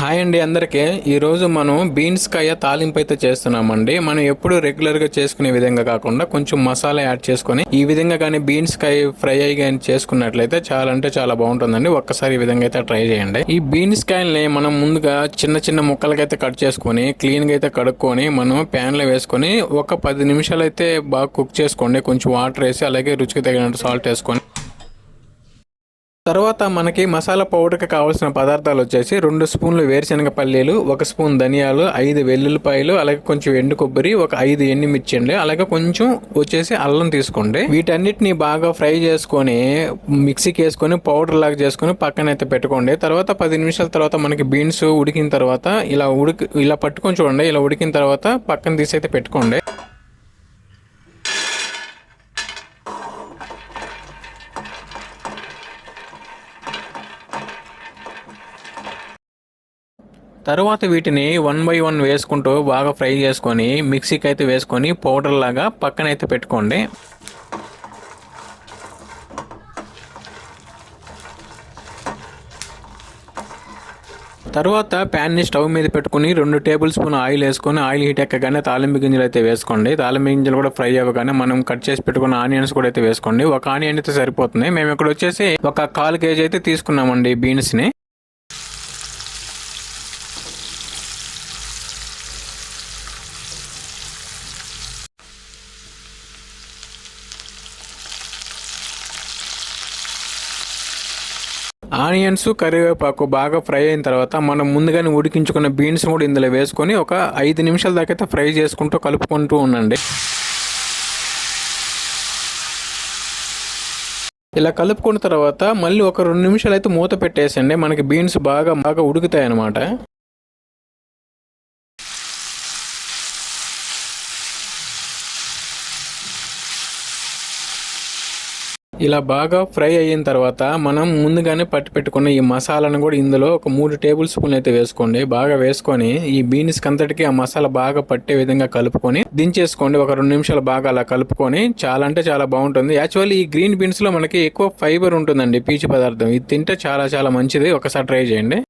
Hi అండి అందరికీ. ఈరోజు మనం బీన్స్ కాయ తాలింపు అయితే చేస్తున్నామండి. మనం ఎప్పుడు రెగ్యులర్గా చేసుకునే విధంగా కాకుండా కొంచెం మసాలా యాడ్ చేసుకొని ఈ విధంగా కానీ బీన్స్ కాయ ఫ్రై అయ్యి కానీ చేసుకున్నట్లయితే చాలా అంటే చాలా బాగుంటుందండి. ఒక్కసారి ఈ విధంగా అయితే ట్రై చేయండి. ఈ బీన్స్ కాయల్ని మనం ముందుగా చిన్న చిన్న ముక్కలకైతే కట్ చేసుకొని క్లీన్గా అయితే కడుక్కొని మనం ప్యాన్లో వేసుకొని ఒక పది నిమిషాలు అయితే బాగా కుక్ చేసుకోండి. కొంచెం వాటర్ వేసి అలాగే రుచికి తగినట్టు సాల్ట్ వేసుకొని తర్వాత మనకి మసాలా పౌడర్కి కావాల్సిన పదార్థాలు వచ్చేసి రెండు స్పూన్లు వేరుశనగ పల్లీలు ఒక స్పూన్ ధనియాలు ఐదు వెల్లుల్లిపాయలు అలాగే కొంచెం ఎండు కొబ్బరి ఒక ఐదు ఎండుమిర్చి అండి అలాగే కొంచెం వచ్చేసి అల్లం తీసుకోండి. వీటన్నిటిని బాగా ఫ్రై చేసుకొని మిక్సీకి వేసుకొని పౌడర్ లాగా చేసుకొని పక్కన అయితే పెట్టుకోండి. తర్వాత పది నిమిషాల తర్వాత మనకి బీన్స్ ఉడికిన తర్వాత ఇలా ఉడికి ఇలా పట్టుకొని చూడండి. ఇలా ఉడికిన తర్వాత పక్కన తీసి అయితే పెట్టుకోండి. తరువాత వీటిని వన్ బై వన్ వేసుకుంటూ బాగా ఫ్రై చేసుకొని మిక్సీకి అయితే వేసుకొని పౌడర్ లాగా పక్కన అయితే పెట్టుకోండి. తర్వాత ప్యాన్ని స్టవ్ మీద పెట్టుకుని రెండు టేబుల్ స్పూన్ ఆయిల్ వేసుకొని ఆయిల్ హీట్ ఎక్కగానే తాలింపు గింజలు అయితే వేసుకోండి. తాలింపు గింజలు కూడా ఫ్రై అవ్వగానే మనం కట్ చేసి పెట్టుకున్న ఆనియన్స్ కూడా అయితే వేసుకోండి. ఒక ఆనియన్ అయితే సరిపోతుంది. మేము ఇక్కడ వచ్చేసి ఒక కాల్ కేజీ అయితే తీసుకున్నామండి బీన్స్ని ఆనియన్స్ కరివేపాకు బాగా ఫ్రై అయిన తర్వాత మనం ముందుగానే ఉడికించుకున్న బీన్స్ కూడా ఇందులో వేసుకొని ఒక ఐదు నిమిషాల దాకైతే అయితే ఫ్రై చేసుకుంటూ కలుపుకుంటూ ఉండండి. ఇలా కలుపుకున్న తర్వాత మళ్ళీ ఒక రెండు నిమిషాలు అయితే మూత పెట్టేసండి మనకి బీన్స్ బాగా బాగా ఉడుకుతాయి అన్నమాట ఇలా బాగా ఫ్రై అయిన తర్వాత మనం ముందుగానే పట్టి పెట్టుకున్న ఈ మసాలాను కూడా ఇందులో ఒక మూడు టేబుల్ స్పూన్ అయితే వేసుకోండి. బాగా వేసుకొని ఈ బీన్స్ కంతటికి ఆ మసాలా బాగా పట్టే విధంగా కలుపుకొని దించేసుకోండి. ఒక రెండు నిమిషాలు బాగా అలా కలుపుకొని చాలా అంటే చాలా బాగుంటుంది. యాక్చువల్లీ ఈ గ్రీన్ బీన్స్లో మనకి ఎక్కువ ఫైబర్ ఉంటుందండి పీచు పదార్థం. ఇది తింటే చాలా చాలా మంచిది. ఒకసారి ట్రై చేయండి.